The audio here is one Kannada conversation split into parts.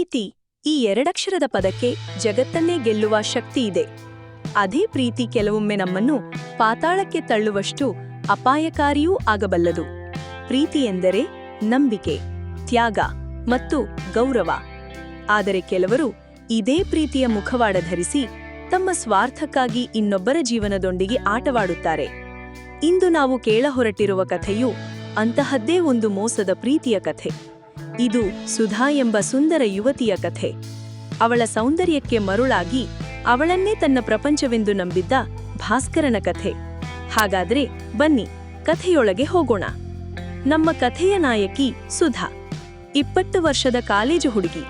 ಪ್ರೀತಿ ಈ ಎರಡಕ್ಷರದ ಪದಕ್ಕೆ ಜಗತ್ತನ್ನೇ ಗೆಲ್ಲುವ ಶಕ್ತಿ ಇದೆ. ಅದೇ ಪ್ರೀತಿ ಕೆಲವೊಮ್ಮೆ ನಮ್ಮನ್ನು ಪಾತಾಳಕ್ಕೆ ತಳ್ಳುವಷ್ಟು ಅಪಾಯಕಾರಿಯೂ ಆಗಬಲ್ಲದು. ಪ್ರೀತಿ ಎಂದರೆ ನಂಬಿಕೆ, ತ್ಯಾಗ ಮತ್ತು ಗೌರವ. ಆದರೆ ಕೆಲವರು ಇದೇ ಪ್ರೀತಿಯ ಮುಖವಾಡ ಧರಿಸಿ ತಮ್ಮ ಸ್ವಾರ್ಥಕ್ಕಾಗಿ ಇನ್ನೊಬ್ಬರ ಜೀವನದೊಂದಿಗೆ ಆಟವಾಡುತ್ತಾರೆ. ಇಂದು ನಾವು ಕೇಳ ಹೊರಟಿರುವ ಕಥೆಯು ಅಂತಹದ್ದೇ ಒಂದು ಮೋಸದ ಪ್ರೀತಿಯ ಕಥೆ. ಇದು ಸುಧಾ ಎಂಬ ಸುಂದರ ಯುವತಿಯ ಕಥೆ. ಅವಳ ಸೌಂದರ್ಯಕ್ಕೆ ಮರುಳಾಗಿ ಅವಳನ್ನೇ ತನ್ನ ಪ್ರಪಂಚವೆಂದು ನಂಬಿದ್ದ ಭಾಸ್ಕರನ ಕಥೆ. ಹಾಗಾದ್ರೆ ಬನ್ನಿ, ಕಥೆಯೊಳಗೆ ಹೋಗೋಣ. ನಮ್ಮ ಕಥೆಯ ನಾಯಕಿ ಸುಧಾ. ಇಪ್ಪತ್ತು ವರ್ಷದ ಕಾಲೇಜು ಹುಡುಗಿ.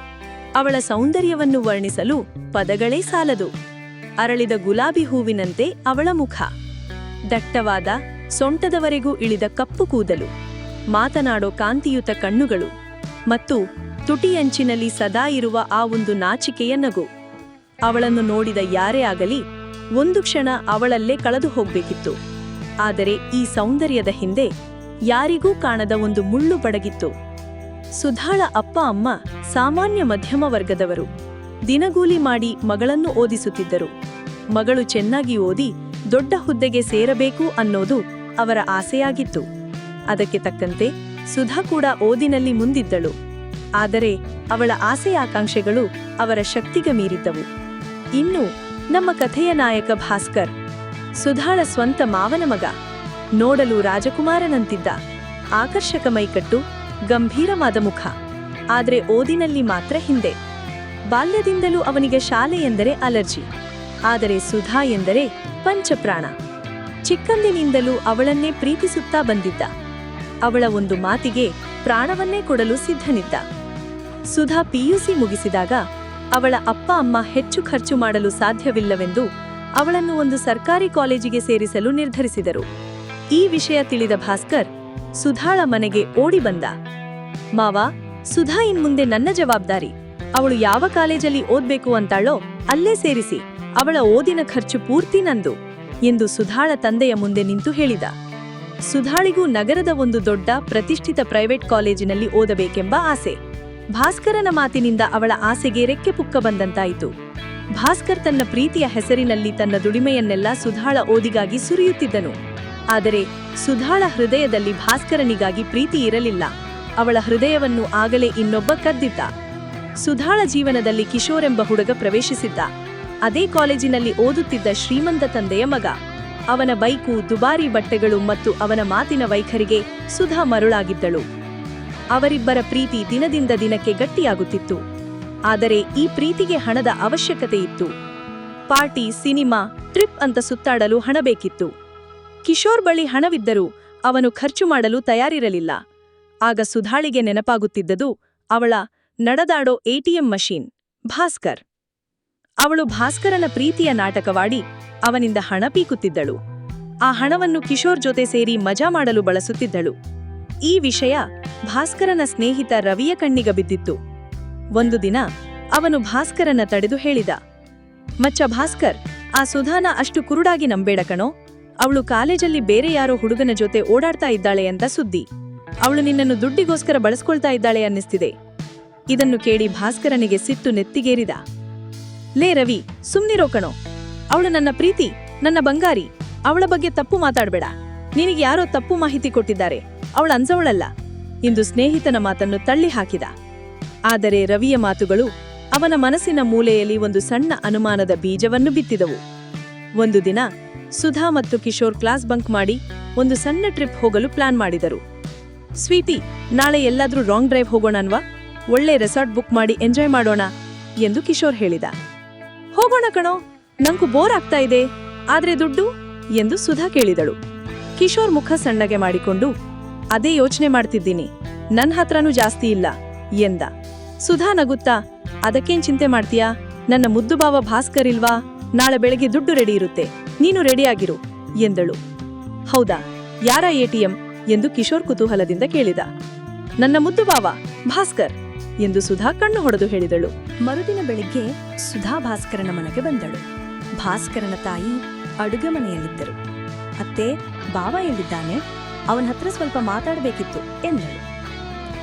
ಅವಳ ಸೌಂದರ್ಯವನ್ನು ವರ್ಣಿಸಲು ಪದಗಳೇ ಸಾಲದು. ಅರಳಿದ ಗುಲಾಬಿ ಹೂವಿನಂತೆ ಅವಳ ಮುಖ. ದಟ್ಟವಾದ ಸೊಂಟದವರೆಗೂ ಇಳಿದ ಕಪ್ಪು ಕೂದಲು. ಮಾತನಾಡೋ ಕಾಂತಿಯುತ ಕಣ್ಣುಗಳು. ಮತ್ತು ತುಟಿಯಂಚಿನಲ್ಲಿ ಸದಾ ಇರುವ ಆ ಒಂದು ನಾಚಿಕೆಯ ನಗು. ಅವಳನ್ನು ನೋಡಿದ ಯಾರೇ ಆಗಲಿ ಒಂದು ಕ್ಷಣ ಅವಳಲ್ಲೇ ಕಳೆದು ಹೋಗಬೇಕಿತ್ತು. ಆದರೆ ಈ ಸೌಂದರ್ಯದ ಹಿಂದೆ ಯಾರಿಗೂ ಕಾಣದ ಒಂದು ಮುಳ್ಳು ಬಡಗಿತ್ತು. ಸುಧಾಳ ಅಪ್ಪ ಅಮ್ಮ ಸಾಮಾನ್ಯ ಮಧ್ಯಮ ವರ್ಗದವರು. ದಿನಗೂಲಿ ಮಾಡಿ ಮಗಳನ್ನು ಓದಿಸುತ್ತಿದ್ದರು. ಮಗಳು ಚೆನ್ನಾಗಿ ಓದಿ ದೊಡ್ಡ ಹುದ್ದೆಗೆ ಸೇರಬೇಕು ಅನ್ನೋದು ಅವರ ಆಸೆಯಾಗಿತ್ತು. ಅದಕ್ಕೆ ತಕ್ಕಂತೆ ಸುಧಾ ಕೂಡ ಓದಿನಲ್ಲಿ ಮುಂದಿದ್ದಳು. ಆದರೆ ಅವಳ ಆಸೆ ಆಕಾಂಕ್ಷೆಗಳು ಅವರ ಶಕ್ತಿಗೆ ಮೀರಿದ್ದವು. ಇನ್ನು ನಮ್ಮ ಕಥೆಯ ನಾಯಕ ಭಾಸ್ಕರ್, ಸುಧಾಳ ಸ್ವಂತ ಮಾವನ ಮಗ, ನೋಡಲು ರಾಜಕುಮಾರನಂತಿದ್ದ ಆಕರ್ಷಕ ಮೈಕಟ್ಟು, ಗಂಭೀರವಾದ ಮುಖ, ಆದರೆ ಓದಿನಲ್ಲಿ ಮಾತ್ರ ಹಿಂದೆ. ಬಾಲ್ಯದಿಂದಲೂ ಅವನಿಗೆ ಶಾಲೆ ಎಂದರೆ ಅಲರ್ಜಿ, ಆದರೆ ಸುಧಾ ಎಂದರೆ ಪಂಚಪ್ರಾಣ. ಚಿಕ್ಕಂದಿನಿಂದಲೂ ಅವಳನ್ನೇ ಪ್ರೀತಿಸುತ್ತಾ ಬಂದಿದ್ದ. ಅವಳ ಒಂದು ಮಾತಿಗೆ ಪ್ರಾಣವನ್ನೇ ಕೊಡಲು ಸಿದ್ಧನಿದ್ದ. ಸುಧಾ ಪಿಯುಸಿ ಮುಗಿಸಿದಾಗ ಅವಳ ಅಪ್ಪ ಅಮ್ಮ ಹೆಚ್ಚು ಖರ್ಚು ಮಾಡಲು ಸಾಧ್ಯವಿಲ್ಲವೆಂದು ಅವಳನ್ನು ಒಂದು ಸರ್ಕಾರಿ ಕಾಲೇಜಿಗೆ ಸೇರಿಸಲು ನಿರ್ಧರಿಸಿದರು. ಈ ವಿಷಯ ತಿಳಿದ ಭಾಸ್ಕರ್ ಸುಧಾಳ ಮನೆಗೆ ಓಡಿ ಬಂದ. ಮಾವ, ಸುಧಾ ಇನ್ಮುಂದೆ ನನ್ನ ಜವಾಬ್ದಾರಿ. ಅವಳು ಯಾವ ಕಾಲೇಜಲ್ಲಿ ಓದ್ಬೇಕು ಅಂತಾಳೋ ಅಲ್ಲೇ ಸೇರಿಸಿ, ಅವಳ ಓದಿನ ಖರ್ಚು ಪೂರ್ತಿ ನಂದು ಎಂದು ಸುಧಾಳ ತಂದೆಯ ಮುಂದೆ ನಿಂತು ಹೇಳಿದ. ಸುಧಾಳಿಗೂ ನಗರದ ಒಂದು ದೊಡ್ಡ ಪ್ರತಿಷ್ಠಿತ ಪ್ರೈವೇಟ್ ಕಾಲೇಜಿನಲ್ಲಿ ಓದಬೇಕೆಂಬ ಆಸೆ. ಭಾಸ್ಕರನ ಮಾತಿನಿಂದ ಅವಳ ಆಸೆಗೆ ರೆಕ್ಕೆ ಪುಕ್ಕ ಬಂದಂತಾಯಿತು. ಭಾಸ್ಕರ್ ತನ್ನ ಪ್ರೀತಿಯ ಹೆಸರಿನಲ್ಲಿ ತನ್ನ ದುಡಿಮೆಯನ್ನೆಲ್ಲ ಸುಧಾಳ ಓದಿಗಾಗಿ ಸುರಿಯುತ್ತಿದ್ದನು. ಆದರೆ ಸುಧಾಳ ಹೃದಯದಲ್ಲಿ ಭಾಸ್ಕರನಿಗಾಗಿ ಪ್ರೀತಿ ಇರಲಿಲ್ಲ. ಅವಳ ಹೃದಯವನ್ನು ಆಗಲೇ ಇನ್ನೊಬ್ಬ ಕದ್ದಿದ್ದ. ಸುಧಾಳ ಜೀವನದಲ್ಲಿ ಕಿಶೋರ್ ಎಂಬ ಹುಡುಗ ಪ್ರವೇಶಿಸಿದ್ದ. ಅದೇ ಕಾಲೇಜಿನಲ್ಲಿ ಓದುತ್ತಿದ್ದ ಶ್ರೀಮಂತ ತಂದೆಯ ಮಗ. ಅವನ ಬೈಕು ದುಬಾರಿ ಬಟ್ಟೆಗಳು ಮತ್ತು ಅವನ ಮಾತಿನ ವೈಖರಿಗೆ ಸುಧಾ ಮರುಳಾಗಿದ್ದಳು. ಅವರಿಬ್ಬರ ಪ್ರೀತಿ ದಿನದಿಂದ ದಿನಕ್ಕೆ ಗಟ್ಟಿಯಾಗುತ್ತಿತ್ತು. ಆದರೆ ಈ ಪ್ರೀತಿಗೆ ಹಣದ ಅವಶ್ಯಕತೆ ಇತ್ತು. ಪಾರ್ಟಿ, ಸಿನಿಮಾ, ಟ್ರಿಪ್ ಅಂತ ಸುತ್ತಾಡಲು ಹಣ ಬೇಕಿತ್ತು. ಕಿಶೋರ್ ಬಳಿ ಹಣವಿದ್ದರೂ ಅವನು ಖರ್ಚು ಮಾಡಲು ತಯಾರಿರಲಿಲ್ಲ. ಆಗ ಸುಧಾಳಿಗೆ ನೆನಪಾಗುತ್ತಿದ್ದದು ಅವಳ ನಡೆದಾಡೋ ಎಟಿಎಂ ಮಷೀನ್ ಭಾಸ್ಕರ್. ಅವಳು ಭಾಸ್ಕರನ ಪ್ರೀತಿಯ ನಾಟಕವಾಡಿ ಅವನಿಂದ ಹಣ ಪೀಕುತ್ತಿದ್ದಳು. ಆ ಹಣವನ್ನು ಕಿಶೋರ್ ಜೊತೆ ಸೇರಿ ಮಜಾ ಮಾಡಲು ಬಳಸುತ್ತಿದ್ದಳು. ಈ ವಿಷಯ ಭಾಸ್ಕರನ ಸ್ನೇಹಿತ ರವಿಯ ಕಣ್ಣಿಗ ಬಿದ್ದಿತ್ತು. ಒಂದು ದಿನ ಅವನು ಭಾಸ್ಕರನ ತಡೆದು ಹೇಳಿದ, ಮಚ್ಚ ಭಾಸ್ಕರ್, ಆ ಸುಧಾನ ಅಷ್ಟು ಕುರುಡಾಗಿ ನಂಬೇಡ ಕಣೋ. ಅವಳು ಕಾಲೇಜಲ್ಲಿ ಬೇರೆ ಯಾರೋ ಹುಡುಗನ ಜೊತೆ ಓಡಾಡ್ತಾ ಇದ್ದಾಳೆ ಅಂತ ಸುದ್ದಿ. ಅವಳು ನಿನ್ನನ್ನು ದುಡ್ಡಿಗೋಸ್ಕರ ಬಳಸ್ಕೊಳ್ತಾ ಇದ್ದಾಳೆ ಅನ್ನಿಸ್ತಿದೆ. ಇದನ್ನು ಕೇಳಿ ಭಾಸ್ಕರನಿಗೆ ಸಿಟ್ಟು ನೆತ್ತಿಗೇರಿದ. ಲೇ ರವಿ, ಸುಮ್ನಿರೋ ಕಣೋ. ಅವಳು ನನ್ನ ಪ್ರೀತಿ, ನನ್ನ ಬಂಗಾರಿ. ಅವಳ ಬಗ್ಗೆ ತಪ್ಪು ಮಾತಾಡಬೇಡ. ನಿನಗೆ ಯಾರೋ ತಪ್ಪು ಮಾಹಿತಿ ಕೊಟ್ಟಿದ್ದಾರೆ. ಅವಳ ಅಂಜವಳಲ್ಲ. ಎಂದು ಸ್ನೇಹಿತನ ಮಾತನ್ನು ತಳ್ಳಿ ಹಾಕಿದ. ಆದರೆ ರವಿಯ ಮಾತುಗಳು ಅವನ ಮನಸ್ಸಿನ ಮೂಲೆಯಲ್ಲಿ ಒಂದು ಸಣ್ಣ ಅನುಮಾನದ ಬೀಜವನ್ನು ಬಿತ್ತಿದವು. ಒಂದು ದಿನ ಸುಧಾ ಮತ್ತು ಕಿಶೋರ್ ಕ್ಲಾಸ್ ಬಂಕ್ ಮಾಡಿ ಒಂದು ಸಣ್ಣ ಟ್ರಿಪ್ ಹೋಗಲು ಪ್ಲಾನ್ ಮಾಡಿದರು. ಸ್ವೀಟಿ, ನಾಳೆ ಎಲ್ಲಾದ್ರೂ ರಾಂಗ್ ಡ್ರೈವ್ ಹೋಗೋಣನ್ವಾ? ಒಳ್ಳೆ ರೆಸಾರ್ಟ್ ಬುಕ್ ಮಾಡಿ ಎಂಜಾಯ್ ಮಾಡೋಣ, ಎಂದು ಕಿಶೋರ್ ಹೇಳಿದ. ಹೋಗೋಣ ಕಣೋ. ನಂಗೂ ಬೋರ್ ಆಗ್ತಾ ಇದೆ. ಆದ್ರೆ ದುಡ್ಡು? ಎಂದು ಸುಧಾ ಕೇಳಿದಳು. ಕಿಶೋರ್ ಮುಖ ಸಣ್ಣಗೆ ಮಾಡಿಕೊಂಡು, ಅದೇ ಯೋಚನೆ ಮಾಡ್ತಿದ್ದೀನಿ. ನನ್ನ ಹತ್ರನೂ ಜಾಸ್ತಿ ಇಲ್ಲ, ಎಂದ. ಸುಧಾ ನಗುತ್ತಾ, ಅದಕ್ಕೇನ್ ಚಿಂತೆ ಮಾಡ್ತೀಯಾ? ನನ್ನ ಮುದ್ದು ಬಾವ ಭಾಸ್ಕರ್ ಇಲ್ವಾ? ನಾಳೆ ಬೆಳಗ್ಗೆ ದುಡ್ಡು ರೆಡಿ ಇರುತ್ತೆ. ನೀನು ರೆಡಿಯಾಗಿರು ಎಂದಳು. ಹೌದಾ? ಯಾರ ಎಟಿಎಂ ಎಂದು ಕಿಶೋರ್ ಕುತೂಹಲದಿಂದ ಕೇಳಿದ. ನನ್ನ ಮುದ್ದು ಬಾವ ಭಾಸ್ಕರ್. ಎಂದು ಸುಧಾ ಕಣ್ಣು ಹೊಡೆದು ಹೇಳಿದಳು. ಮರುದಿನ ಬೆಳಿಗ್ಗೆ ಸುಧಾ ಭಾಸ್ಕರನ ಮನೆಗೆ ಬಂದಳು. ಭಾಸ್ಕರನ ತಾಯಿ ಅಡುಗೆ ಮನೆಯಲ್ಲಿದ್ದರು. ಅತ್ತೆ, ಬಾವ ಎಲ್ಲಿದ್ದಾನೆ? ಅವನ ಹತ್ರ ಸ್ವಲ್ಪ ಮಾತಾಡಬೇಕಿತ್ತು ಎಂದಳು.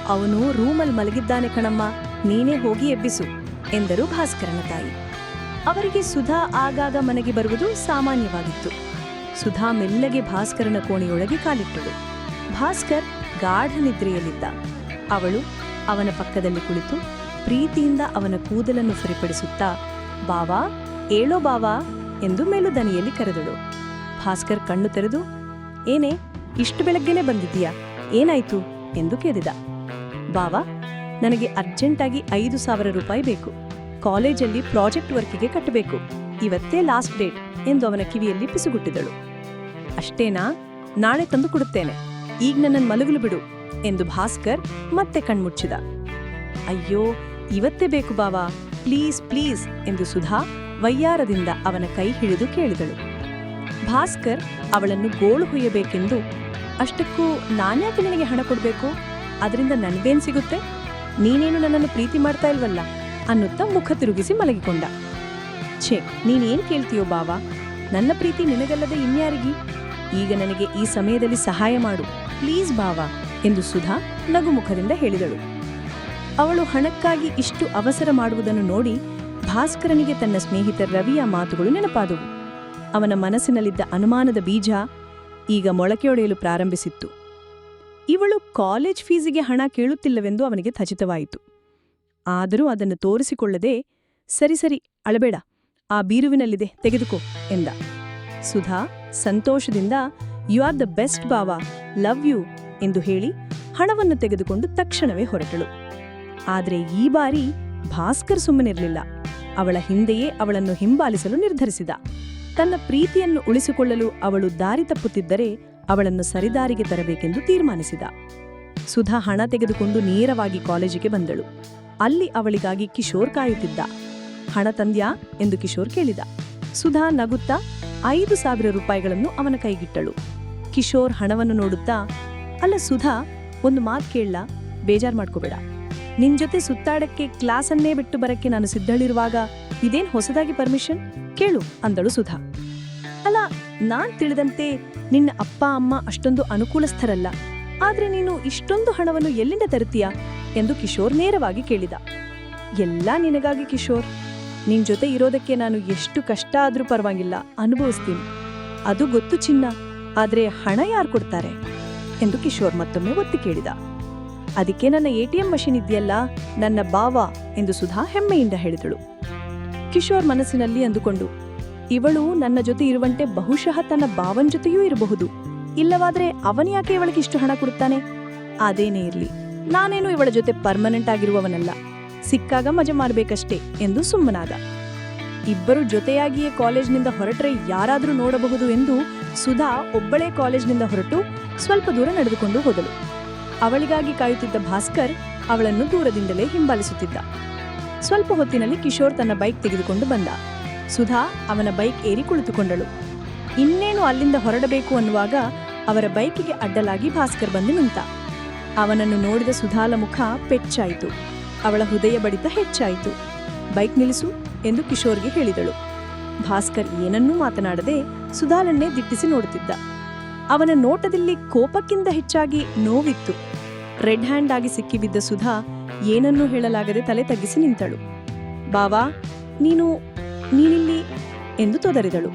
ಅವನು ರೂಮಲ್ಲಿ ಮಲಗಿದ್ದಾನೆ ಕಣಮ್ಮ, ನೀನೇ ಹೋಗಿ ಎಬ್ಬಿಸು ಎಂದರು ಭಾಸ್ಕರನ ತಾಯಿ. ಅವರಿಗೆ ಸುಧಾ ಆಗಾಗ ಮನೆಗೆ ಬರುವುದು ಸಾಮಾನ್ಯವಾಗಿತ್ತು. ಸುಧಾ ಮೆಲ್ಲಗೆ ಭಾಸ್ಕರನ ಕೋಣೆಯೊಳಗೆ ಕಾಲಿಟ್ಟಳು. ಭಾಸ್ಕರ್ ಗಾಢ ನಿದ್ರೆಯಲ್ಲಿದ್ದ. ಅವಳು ಅವನ ಪಕ್ಕದಲ್ಲಿ ಕುಳಿತು ಪ್ರೀತಿಯಿಂದ ಅವನ ಕೂದಲನ್ನು ಸರಿಪಡಿಸುತ್ತಾ, ಬಾವಾ, ಏಳೋ ಬಾವಾ ಎಂದು ಮೇಲುದನಿಯಲ್ಲಿ ಕರೆದಳು. ಭಾಸ್ಕರ್ ಕಣ್ಣು ತೆರೆದು, ಏನೇ, ಇಷ್ಟು ಬೆಳಗ್ಗೆನೆ ಬಂದಿದ್ದೀಯಾ? ಏನಾಯ್ತು? ಎಂದು ಕೇಳಿದ. ಬಾವಾ, ನನಗೆ ಅರ್ಜೆಂಟಾಗಿ ಐದು ಸಾವಿರ ರೂಪಾಯಿ ಬೇಕು. ಕಾಲೇಜಲ್ಲಿ ಪ್ರಾಜೆಕ್ಟ್ ವರ್ಕಿಗೆ ಕಟ್ಟಬೇಕು. ಇವತ್ತೇ ಲಾಸ್ಟ್ ಡೇಟ್ ಎಂದು ಅವನ ಕಿವಿಯಲ್ಲಿ ಪಿಸುಗುಟ್ಟಿದಳು. ಅಷ್ಟೇನಾ? ನಾಳೆ ತಂದು ಕೊಡುತ್ತೇನೆ. ಈಗ ನನ್ನನ್ನು ಮಲಗಲು ಬಿಡು. ಎಂದು ಭಾಸ್ಕರ್ ಮತ್ತೆ ಕಣ್ಮುಚ್ಚಿದ. ಅಯ್ಯೋ, ಇವತ್ತೇ ಬೇಕು ಬಾವಾ. ಪ್ಲೀಸ್ ಪ್ಲೀಸ್, ಎಂದು ಸುಧಾ ವಯ್ಯಾರದಿಂದ ಅವನ ಕೈ ಹಿಡಿದು ಕೇಳಿದಳು. ಭಾಸ್ಕರ್ ಅವಳನ್ನು ಗೋಳು ಹೊಯ್ಯಬೇಕೆಂದು, ಅಷ್ಟಕ್ಕೂ ನಾನ್ಯಾಕೆ ನಿನಗೆ ಹಣ ಕೊಡಬೇಕು? ಅದರಿಂದ ನನಗೇನು ಸಿಗುತ್ತೆ? ನೀನೇನು ನನ್ನನ್ನು ಪ್ರೀತಿ ಮಾಡ್ತಾ ಇಲ್ವಲ್ಲ? ಅನ್ನುತ್ತಾ ಮುಖ ತಿರುಗಿಸಿ ಮಲಗಿಕೊಂಡ. ಛೇ, ನೀನೇನ್ ಕೇಳ್ತೀಯೋ ಬಾವಾ? ನನ್ನ ಪ್ರೀತಿ ನಿನಗಲ್ಲದೆ ಇನ್ಯಾರಿಗಿ? ಈಗ ನನಗೆ ಈ ಸಮಯದಲ್ಲಿ ಸಹಾಯ ಮಾಡು. ಪ್ಲೀಸ್ ಬಾವಾ. ಎಂದು ಸುಧಾ ನಗುಮುಖದಿಂದ ಹೇಳಿದಳು. ಅವಳು ಹಣಕ್ಕಾಗಿ ಇಷ್ಟು ಅವಸರ ಮಾಡುವುದನ್ನು ನೋಡಿ ಭಾಸ್ಕರನಿಗೆ ತನ್ನ ಸ್ನೇಹಿತ ರವಿಯ ಮಾತುಗಳು ನೆನಪಾದವು. ಅವನ ಮನಸ್ಸಿನಲ್ಲಿದ್ದ ಅನುಮಾನದ ಬೀಜ ಈಗ ಮೊಳಕೆಯೊಡೆಯಲು ಪ್ರಾರಂಭಿಸಿತ್ತು. ಇವಳು ಕಾಲೇಜ್ ಫೀಸಿಗೆ ಹಣ ಕೇಳುತ್ತಿಲ್ಲವೆಂದು ಅವನಿಗೆ ಖಚಿತವಾಯಿತು. ಆದರೂ ಅದನ್ನು ತೋರಿಸಿಕೊಳ್ಳದೆ, ಸರಿ ಸರಿ, ಅಳಬೇಡ, ಆ ಬೀರುವಿನಲ್ಲಿದೆ, ತೆಗೆದುಕೋ, ಎಂದ. ಸುಧಾ ಸಂತೋಷದಿಂದ, ಯು ಆರ್ ದ ಬೆಸ್ಟ್, ಬಾವಾ, ಲವ್ ಯು ಎಂದು ಹೇಳಿ ಹಣವನ್ನು ತೆಗೆದುಕೊಂಡು ತಕ್ಷಣವೇ ಹೊರಟಳು. ಆದರೆ ಈ ಬಾರಿ ಭಾಸ್ಕರ್ ಸುಮ್ಮನಿರಲಿಲ್ಲ. ಅವಳ ಹಿಂದೆಯೇ ಅವಳನ್ನು ಹಿಂಬಾಲಿಸಲು ನಿರ್ಧರಿಸಿದ. ತನ್ನ ಪ್ರೀತಿಯನ್ನು ಉಳಿಸಿಕೊಳ್ಳಲು ಅವಳು ದಾರಿ ತಪ್ಪುತ್ತಿದ್ದರೆ ಅವಳನ್ನು ಸರಿದಾರಿಗೆ ತರಬೇಕೆಂದು ತೀರ್ಮಾನಿಸಿದ. ಸುಧಾ ಹಣ ತೆಗೆದುಕೊಂಡು ನೇರವಾಗಿ ಕಾಲೇಜಿಗೆ ಬಂದಳು. ಅಲ್ಲಿ ಅವಳಿಗಾಗಿ ಕಿಶೋರ್ ಕಾಯುತ್ತಿದ್ದ. ಹಣ ತಂದ್ಯಾ ಎಂದು ಕಿಶೋರ್ ಕೇಳಿದ. ಸುಧಾ ನಗುತ್ತಾ ಐದು ಸಾವಿರ ರೂಪಾಯಿಗಳನ್ನು ಅವನ ಕೈಗಿಟ್ಟಳು. ಕಿಶೋರ್ ಹಣವನ್ನು ನೋಡುತ್ತಾ ಅಲ್ಲ ಸುಧಾ, ಒಂದು ಮಾತು ಕೇಳಲ್ಲ ಬೇಜಾರ್ ಮಾಡ್ಕೋಬೇಡ. ನಿನ್ನ ಜೊತೆ ಸುತ್ತಾಡಕ್ಕೆ ಕ್ಲಾಸನ್ನೇ ಬಿಟ್ಟು ಬರಕ್ಕೆ ನಾನು ಸಿದ್ಧಳಿರುವಾಗ ಇದೇನ್ ಹೊಸದಾಗಿ ಪರ್ಮಿಷನ್? ಕೇಳು, ಅಂದಳು ಸುಧಾ. ಅಲ್ಲ, ನಾನ್ ತಿಳಿದಂತೆ ನಿನ್ನ ಅಪ್ಪ, ಅಮ್ಮ ಅಷ್ಟೊಂದು ಅನುಕೂಲಸ್ಥರಲ್ಲ. ಆದ್ರೆ ನೀನು ಇಷ್ಟೊಂದು ಹಣವನ್ನು ಎಲ್ಲಿಂದ ತರುತ್ತೀಯಾ? ಎಂದು ಕಿಶೋರ್ ನೇರವಾಗಿ ಕೇಳಿದ. ಎಲ್ಲ ನಿನಗಾಗಿ ಕಿಶೋರ್. ನಿನ್ ಜೊತೆ ಇರೋದಕ್ಕೆ ನಾನು ಎಷ್ಟು ಕಷ್ಟ ಆದ್ರೂ ಪರವಾಗಿಲ್ಲ, ಅನುಭವಿಸ್ತೀನಿ. ಅದು ಗೊತ್ತು ಚಿನ್ನ, ಆದ್ರೆ ಹಣ ಯಾರು ಕೊಡ್ತಾರೆ? ಎಂದು ಕಿಶೋರ್ ಮತ್ತೊಮ್ಮೆ ಒತ್ತಿ ಕೇಳಿದ. ಅದಕ್ಕೆ ನನ್ನ ಎಟಿಎಂ ಮಷಿನ್ ಇದೆಯಲ್ಲ, ನನ್ನ ಬಾವ ಎಂದು ಸುಧಾ ಹೆಮ್ಮೆಯಿಂದ ಹೇಳಿದಳು. ಕಿಶೋರ್ ಮನಸ್ಸಿನಲ್ಲಿ ಅಂದುಕೊಂಡು, ಇವಳು ನನ್ನ ಜೊತೆ ಇರುವಂತೆ ಬಹುಶಃ ತನ್ನ ಬಾವನ್ ಜೊತೆಯೂ ಇರಬಹುದು. ಇಲ್ಲವಾದ್ರೆ ಅವನ್ಯಾಕೆ ಇವಳಿಗೆ ಇಷ್ಟು ಹಣ ಕೊಡುತ್ತಾನೆ? ಅದೇನೇ ಇರಲಿ, ನಾನೇನು ಇವಳ ಜೊತೆ ಪರ್ಮನೆಂಟ್ ಆಗಿರುವವನಲ್ಲ. ಸಿಕ್ಕಾಗ ಮಜಾ ಮಾಡಬೇಕಷ್ಟೇ, ಎಂದು ಸುಮ್ಮನಾದ. ಇಬ್ಬರು ಜೊತೆಯಾಗಿಯೇ ಕಾಲೇಜ್ನಿಂದ ಹೊರಟ್ರೆ ಯಾರಾದರೂ ನೋಡಬಹುದು ಎಂದು ಸುಧಾ ಒಬ್ಬಳೇ ಕಾಲೇಜ್ನಿಂದ ಹೊರಟು ಸ್ವಲ್ಪ ದೂರ ನಡೆದುಕೊಂಡು ಹೋದಳು. ಅವಳಿಗಾಗಿ ಕಾಯುತ್ತಿದ್ದ ಭಾಸ್ಕರ್ ಅವಳನ್ನು ದೂರದಿಂದಲೇ ಹಿಂಬಾಲಿಸುತ್ತಿದ್ದ. ಸ್ವಲ್ಪ ಹೊತ್ತಿನಲ್ಲಿ ಕಿಶೋರ್ ತನ್ನ ಬೈಕ್ ತೆಗೆದುಕೊಂಡು ಬಂದ. ಸುಧಾ ಅವನ ಬೈಕ್ ಏರಿ ಕುಳಿತುಕೊಂಡಳು. ಇನ್ನೇನು ಅಲ್ಲಿಂದ ಹೊರಡಬೇಕು ಅನ್ನುವಾಗ ಅವರ ಬೈಕಿಗೆ ಅಡ್ಡಲಾಗಿ ಭಾಸ್ಕರ್ ಬಂದು ನಿಂತ. ಅವನನ್ನು ನೋಡಿದ ಸುಧಾಲ ಮುಖ ಪೆಚ್ಚಾಯಿತು. ಅವಳ ಹೃದಯ ಬಡಿತ ಹೆಚ್ಚಾಯಿತು. ಬೈಕ್ ನಿಲ್ಲಿಸು ಎಂದು ಕಿಶೋರ್ಗೆ ಹೇಳಿದಳು. ಭಾಸ್ಕರ್ ಏನನ್ನೂ ಮಾತನಾಡದೆ ಸುಧಾಲನ್ನೇ ದಿಟ್ಟಿಸಿ ನೋಡುತ್ತಿದ್ದ. ಅವನ ನೋಟದಲ್ಲಿ ಕೋಪಕ್ಕಿಂತ ಹೆಚ್ಚಾಗಿ ನೋವಿತ್ತು. ರೆಡ್ ಹ್ಯಾಂಡ್ ಆಗಿ ಸಿಕ್ಕಿಬಿದ್ದ ಸುಧಾ ಏನನ್ನೂ ಹೇಳಲಾಗದೆ ತಲೆ ತಗ್ಗಿಸಿ ನಿಂತಳು. ಬಾವಾ, ನೀನು, ನೀನಿಲ್ಲಿ? ಎಂದು ತೊದರಿದಳು.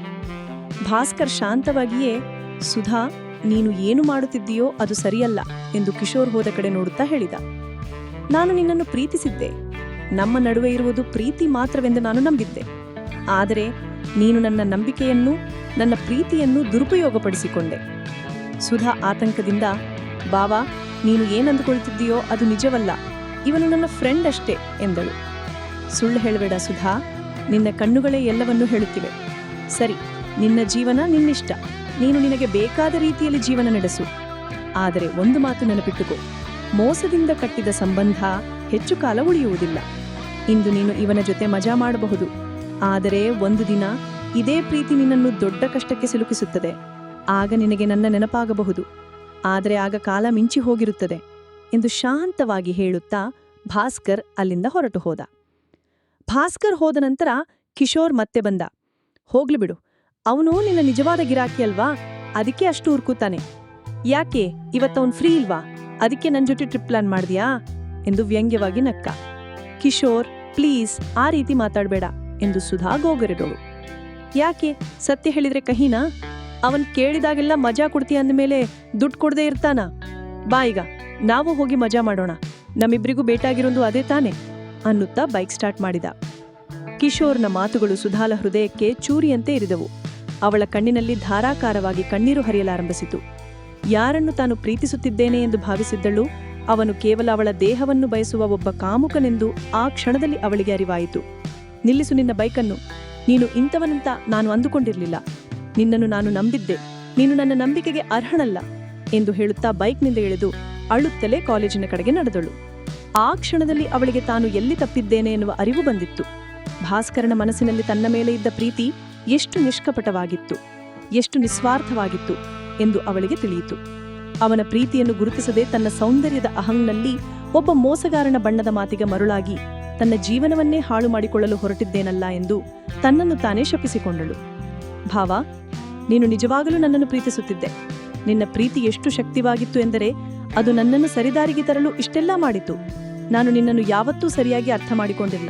ಭಾಸ್ಕರ್ ಶಾಂತವಾಗಿಯೇ, ಸುಧಾ, ನೀನು ಏನು ಮಾಡುತ್ತಿದ್ದೀಯೋ ಅದು ಸರಿಯಲ್ಲ ಎಂದು ಕಿಶೋರ್ ಹೋದ ಕಡೆ ನೋಡುತ್ತಾ ಹೇಳಿದ. ನಾನು ನಿನ್ನನ್ನು ಪ್ರೀತಿಸಿದ್ದೆ. ನಮ್ಮ ನಡುವೆ ಇರುವುದು ಪ್ರೀತಿ ಮಾತ್ರವೆಂದು ನಾನು ನಂಬಿದ್ದೆ. ಆದರೆ ನೀನು ನನ್ನ ನಂಬಿಕೆಯನ್ನು, ನನ್ನ ಪ್ರೀತಿಯನ್ನು ದುರುಪಯೋಗಪಡಿಸಿಕೊಂಡೆ. ಸುಧಾ ಆತಂಕದಿಂದ, ಬಾವಾ, ನೀನು ಏನಂದುಕೊಳ್ತಿದ್ದೀಯೋ ಅದು ನಿಜವಲ್ಲ, ಇವನು ನನ್ನ ಫ್ರೆಂಡ್ ಅಷ್ಟೇ, ಎಂದಳು. ಸುಳ್ಳು ಹೇಳಬೇಡ ಸುಧಾ, ನಿನ್ನ ಕಣ್ಣುಗಳೇ ಎಲ್ಲವನ್ನೂ ಹೇಳುತ್ತಿವೆ. ಸರಿ, ನಿನ್ನ ಜೀವನ ನಿನ್ನಿಷ್ಟ, ನೀನು ನಿನಗೆ ಬೇಕಾದ ರೀತಿಯಲ್ಲಿ ಜೀವನ ನಡೆಸು. ಆದರೆ ಒಂದು ಮಾತು ನೆನಪಿಟ್ಟುಕೋ, ಮೋಸದಿಂದ ಕಟ್ಟಿದ ಸಂಬಂಧ ಹೆಚ್ಚು ಕಾಲ ಉಳಿಯುವುದಿಲ್ಲ. ಇಂದು ನೀನು ಇವನ ಜೊತೆ ಮಜಾ ಮಾಡಬಹುದು, ಆದರೆ ಒಂದು ದಿನ ಇದೇ ಪ್ರೀತಿ ನಿನ್ನನ್ನು ದೊಡ್ಡ ಕಷ್ಟಕ್ಕೆ ಸಿಲುಕಿಸುತ್ತದೆ. ಆಗ ನಿನಗೆ ನನ್ನ ನೆನಪಾಗಬಹುದು. ಆದರೆ ಆಗ ಕಾಲ ಮಿಂಚಿ ಹೋಗಿರುತ್ತದೆ ಎಂದು ಶಾಂತವಾಗಿ ಹೇಳುತ್ತಾ ಭಾಸ್ಕರ್ ಅಲ್ಲಿಂದ ಹೊರಟು ಹೋದ. ಭಾಸ್ಕರ್ ಹೋದ ನಂತರ ಕಿಶೋರ್ ಮತ್ತೆ ಬಂದ. ಹೋಗ್ಲಿ ಬಿಡು. ಅವನು ನಿನ್ನ ನಿಜವಾದ ಗಿರಾಕಿ ಅಲ್ವಾ? ಅದಕ್ಕೆ ಅಷ್ಟು ಉರ್ಕುತ್ತಾನೆ ಯಾಕೆ? ಇವತ್ತವನ್ ಫ್ರೀ ಇಲ್ವಾ? ಅದಕ್ಕೆ ನನ್ನ ಜೊತೆ ಟ್ರಿಪ್ ಪ್ಲಾನ್ ಮಾಡಿದ್ಯಾ? ಎಂದು ವ್ಯಂಗ್ಯವಾಗಿ ನಕ್ಕ. ಕಿಶೋರ್ ಪ್ಲೀಸ್ ಆ ರೀತಿ ಮಾತಾಡಬೇಡ ಎಂದು ಸುಧಾ ಗೋಗರೆದಳು. ಯಾಕೆ? ಸತ್ಯ ಹೇಳಿದ್ರೆ ಕಹಿನಾ? ಅವನ್ ಕೇಳಿದಾಗೆಲ್ಲ ಮಜಾ ಕೊಡ್ತೀಯ ಅಂದಮೇಲೆ ದುಡ್ಡು ಕೊಡದೆ ಇರ್ತಾನ? ಬಾ ಈಗ, ನಾವು ಹೋಗಿ ಮಜಾ ಮಾಡೋಣ. ನಮ್ಮಿಬ್ರಿಗೂ ಬೇಟಾಗಿರೋದು ಅದೇ ತಾನೆ, ಅನ್ನುತ್ತಾ ಬೈಕ್ ಸ್ಟಾರ್ಟ್ ಮಾಡಿದ. ಕಿಶೋರ್ನ ಮಾತುಗಳು ಸುಧಾಲ ಹೃದಯಕ್ಕೆ ಚೂರಿಯಂತೆ ಇರಿದವು. ಅವಳ ಕಣ್ಣಿನಲ್ಲಿ ಧಾರಾಕಾರವಾಗಿ ಕಣ್ಣೀರು ಹರಿಯಲಾರಂಭಿಸಿತು. ಯಾರನ್ನು ತಾನು ಪ್ರೀತಿಸುತ್ತಿದ್ದೇನೆ ಎಂದು ಭಾವಿಸಿದ್ದಳು, ಅವನು ಕೇವಲ ಅವಳ ದೇಹವನ್ನು ಬಯಸುವ ಒಬ್ಬ ಕಾಮುಕನೆಂದು ಆ ಕ್ಷಣದಲ್ಲಿ ಅವಳಿಗೆ ಅರಿವಾಯಿತು. ನಿಲ್ಲಿಸು ನಿನ್ನ ಬೈಕನ್ನು, ನೀನು ಇಂಥವನಂತ ನಾನು ಅಂದುಕೊಂಡಿರಲಿಲ್ಲ. ನಿನ್ನನ್ನು ನಾನು ನಂಬಿದ್ದೆ. ನೀನು ನನ್ನ ನಂಬಿಕೆಗೆ ಅರ್ಹನಲ್ಲ ಎಂದು ಹೇಳುತ್ತಾ ಬೈಕ್ನಿಂದ ಇಳಿದು ಅಳುತ್ತಲೇ ಕಾಲೇಜಿನ ಕಡೆಗೆ ನಡೆದಳು. ಆ ಕ್ಷಣದಲ್ಲಿ ಅವಳಿಗೆ ತಾನು ಎಲ್ಲಿ ತಪ್ಪಿದ್ದೇನೆ ಎನ್ನುವ ಅರಿವು ಬಂದಿತ್ತು. ಭಾಸ್ಕರನ ಮನಸ್ಸಿನಲ್ಲಿ ತನ್ನ ಮೇಲೆ ಇದ್ದ ಪ್ರೀತಿ ಎಷ್ಟು ನಿಷ್ಕಪಟವಾಗಿತ್ತು, ಎಷ್ಟು ನಿಸ್ವಾರ್ಥವಾಗಿತ್ತು ಎಂದು ಅವಳಿಗೆ ತಿಳಿಯಿತು. ಅವನ ಪ್ರೀತಿಯನ್ನು ಗುರುತಿಸದೆ ತನ್ನ ಸೌಂದರ್ಯದ ಅಹಂನಲ್ಲಿ ಒಬ್ಬ ಮೋಸಗಾರನ ಬಣ್ಣದ ಮಾತಿಗೆ ಮರುಳಾಗಿ ತನ್ನ ಜೀವನವನ್ನೇ ಹಾಳು ಮಾಡಿಕೊಳ್ಳಲು ಹೊರಟಿದ್ದೇನಲ್ಲ ಎಂದು ತನ್ನನ್ನು ತಾನೇ ಶಪಿಸಿಕೊಂಡಳು. ಭಾವ ನೀನು ನಿಜವಾಗಲೂ ನನ್ನನ್ನು ಪ್ರೀತಿಸುತ್ತಿದ್ದೆ. ನಿನ್ನ ಪ್ರೀತಿ ಎಷ್ಟು ಶಕ್ತಿವಾಗಿತ್ತು ಎಂದರೆ ಅದು ನನ್ನನ್ನು ಸರಿದಾರಿಗೆ ತರಲು ಇಷ್ಟೆಲ್ಲ ಮಾಡಿತು. ನಾನು ನಿನ್ನನ್ನು ಯಾವತ್ತೂ ಸರಿಯಾಗಿ ಅರ್ಥ ಮಾಡಿಕೊಂಡಿಲ್ಲ.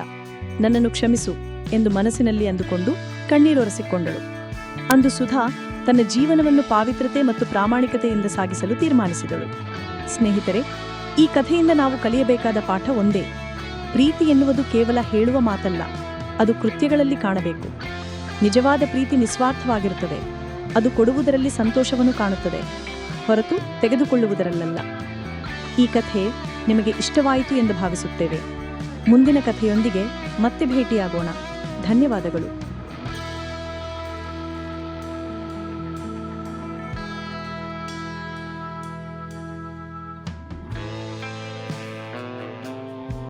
ನನ್ನನ್ನು ಕ್ಷಮಿಸು ಎಂದು ಮನಸ್ಸಿನಲ್ಲಿ ಅಂದುಕೊಂಡು ಕಣ್ಣೀರೊರೆಸಿಕೊಂಡಳು ಅಂದು ಸುಧಾ ತನ್ನ ಜೀವನವನ್ನು ಪಾವಿತ್ರತೆ ಮತ್ತು ಪ್ರಾಮಾಣಿಕತೆಯಿಂದ ಸಾಗಿಸಲು ತೀರ್ಮಾನಿಸಿದಳು. ಸ್ನೇಹಿತರೆ, ಈ ಕಥೆಯಿಂದ ನಾವು ಕಲಿಯಬೇಕಾದ ಪಾಠ ಒಂದೇ. ಪ್ರೀತಿ ಎನ್ನುವುದು ಕೇವಲ ಹೇಳುವ ಮಾತಲ್ಲ, ಅದು ಕೃತ್ಯಗಳಲ್ಲಿ ಕಾಣಬೇಕು. ನಿಜವಾದ ಪ್ರೀತಿ ನಿಸ್ವಾರ್ಥವಾಗಿರುತ್ತದೆ. ಅದು ಕೊಡುವುದರಲ್ಲಿ ಸಂತೋಷವನ್ನು ಕಾಣುತ್ತದೆ. ಹೊರತು ತೆಗೆದುಕೊಳ್ಳುವುದರಲ್ಲ ಈ ಕಥೆ ನಿಮಗೆ ಇಷ್ಟವಾಯಿತು ಎಂದು ಭಾವಿಸುತ್ತೇವೆ. ಮುಂದಿನ ಕಥೆಯೊಂದಿಗೆ ಮತ್ತೆ ಭೇಟಿಯಾಗೋಣ. ಧನ್ಯವಾದಗಳು.